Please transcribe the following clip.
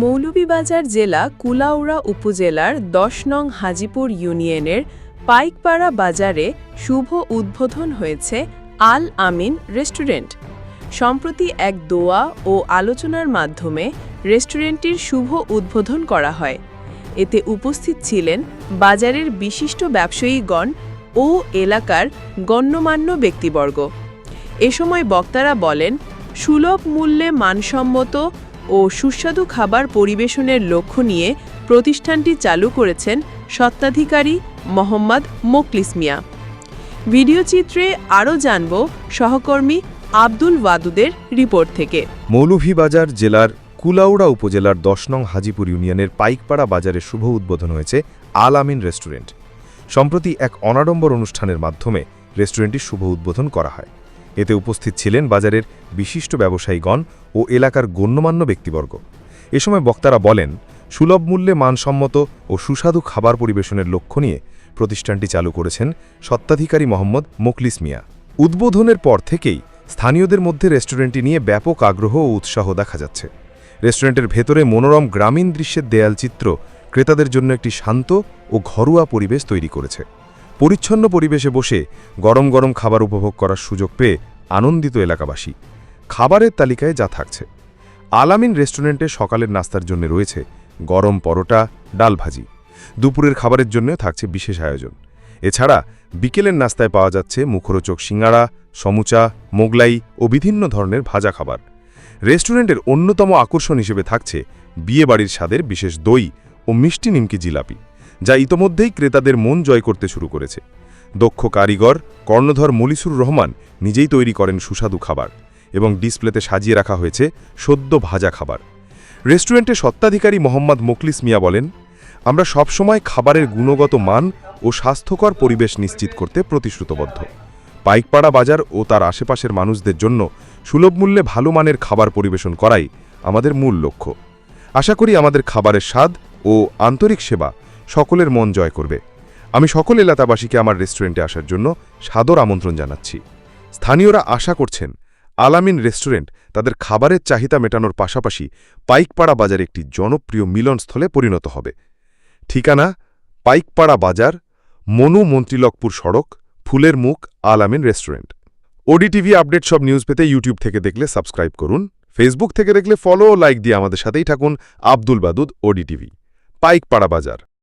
মৌলভীবাজার জেলা কুলাউড়া উপজেলার দশ নং হাজিপুর ইউনিয়নের পাইকপাড়া বাজারে শুভ উদ্বোধন হয়েছে আল আমিন রেস্টুরেন্ট। সম্প্রতি এক দোয়া ও আলোচনার মাধ্যমে রেস্টুরেন্টটির শুভ উদ্বোধন করা হয়। এতে উপস্থিত ছিলেন বাজারের বিশিষ্ট ব্যবসায়ীগণ ও এলাকার গণ্যমান্য ব্যক্তিবর্গ। এ সময় বক্তারা বলেন, সুলভ মূল্যে মানসম্মত ও সুস্বাদু খাবার পরিবেশনের লক্ষ্য নিয়ে প্রতিষ্ঠানটি চালু করেছেন স্বত্বাধিকারী মোহাম্মদ মোকলিস মিয়া। ভিডিওচিত্রে আরও জানব সহকর্মী আব্দুল ওয়াদুদের রিপোর্ট থেকে। মৌলভীবাজার জেলার কুলাউড়া উপজেলার দশ নং হাজিপুর ইউনিয়নের পাইকপাড়া বাজারে শুভ উদ্বোধন হয়েছে আল আমিন রেস্টুরেন্ট। সম্প্রতি এক অনাডম্বর অনুষ্ঠানের মাধ্যমে রেস্টুরেন্টটি শুভ উদ্বোধন করা হয়। এতে উপস্থিত ছিলেন বাজারের বিশিষ্ট ব্যবসায়ীগণ ও এলাকার গণ্যমান্য ব্যক্তিবর্গ। এ সময় বক্তারা বলেন, সুলভ মূল্যে মানসম্মত ও সুস্বাদু খাবার পরিবেশনের লক্ষ্য নিয়ে প্রতিষ্ঠানটি চালু করেছেন স্বত্বাধিকারী মোহাম্মদ মোকলিস মিয়া। উদ্বোধনের পর থেকেই স্থানীয়দের মধ্যে রেস্টুরেন্টটি নিয়ে ব্যাপক আগ্রহ ও উৎসাহ দেখা যাচ্ছে। রেস্টুরেন্টের ভেতরে মনোরম গ্রামীণ দৃশ্যের দেয়ালচিত্র ক্রেতাদের জন্য একটি শান্ত ও ঘরোয়া পরিবেশ তৈরি করেছে। পরিচ্ছন্ন পরিবেশে বসে গরম গরম খাবার উপভোগ করার সুযোগ পেয়ে আনন্দিত এলাকাবাসী। খাবারের তালিকায় যা থাকছে। আলামিন রেস্টুরেন্টে সকালের নাস্তার জন্য রয়েছে গরম পরোটা, ডাল ভাজি। দুপুরের খাবারের জন্যও থাকছে বিশেষ আয়োজন। এছাড়া বিকেলের নাস্তায় পাওয়া যাচ্ছে মুখরোচক সিঙ্গাড়া, সমুচা, মোগলাই ও বিভিন্ন ধরনের ভাজা খাবার। রেস্টুরেন্টের অন্যতম আকর্ষণ হিসেবে থাকছে বিয়েবাড়ির স্বাদের বিশেষ দই ও মিষ্টি নিমকি জিলাপি। যা ইতোমধ্যেই ক্রেতাদের মন জয় করতে শুরু করেছে। দক্ষ কারিগর কর্ণধর মলিসুর রহমান নিজেই তৈরি করেন সুস্বাদু খাবার এবং ডিসপ্লেতে সাজিয়ে রাখা হয়েছে সদ্য ভাজা খাবার। রেস্টুরেন্টে সত্ত্বাধিকারী মোহাম্মদ মোকলিস মিয়া বলেন, আমরা সবসময় খাবারের গুণগত মান ও স্বাস্থ্যকর পরিবেশ নিশ্চিত করতে প্রতিশ্রুতবদ্ধ। পাইকপাড়া বাজার ও তার আশেপাশের মানুষদের জন্য সুলভ মূল্যে ভালো মানের খাবার পরিবেশন করাই আমাদের মূল লক্ষ্য। আশা করি আমাদের খাবারের স্বাদ ও আন্তরিক সেবা সকলের মন জয় করবে। আমি সকল এলাকাবাসীকে আমার রেস্টুরেন্টে আসার জন্য সাদর আমন্ত্রণ জানাচ্ছি। স্থানীয়রা আশা করছেন, আলামিন রেস্টুরেন্ট তাদের খাবারের চাহিদা মেটানোর পাশাপাশি পাইকপাড়া বাজার একটি জনপ্রিয় মিলনস্থলে পরিণত হবে। ঠিকানা, পাইকপাড়া বাজার, মনু মন্ত্রীলকপুর সড়ক, ফুলের মুখ, আলামিন রেস্টুরেন্ট। ওডিটিভি আপডেট সব নিউজ পেতে ইউটিউব থেকে দেখলে সাবস্ক্রাইব করুন, ফেসবুক থেকে দেখলে ফলো ও লাইক দিয়ে আমাদের সাথেই থাকুন আব্দুল বাদুদ, ওডিটিভি। পাইকপাড়া বাজার।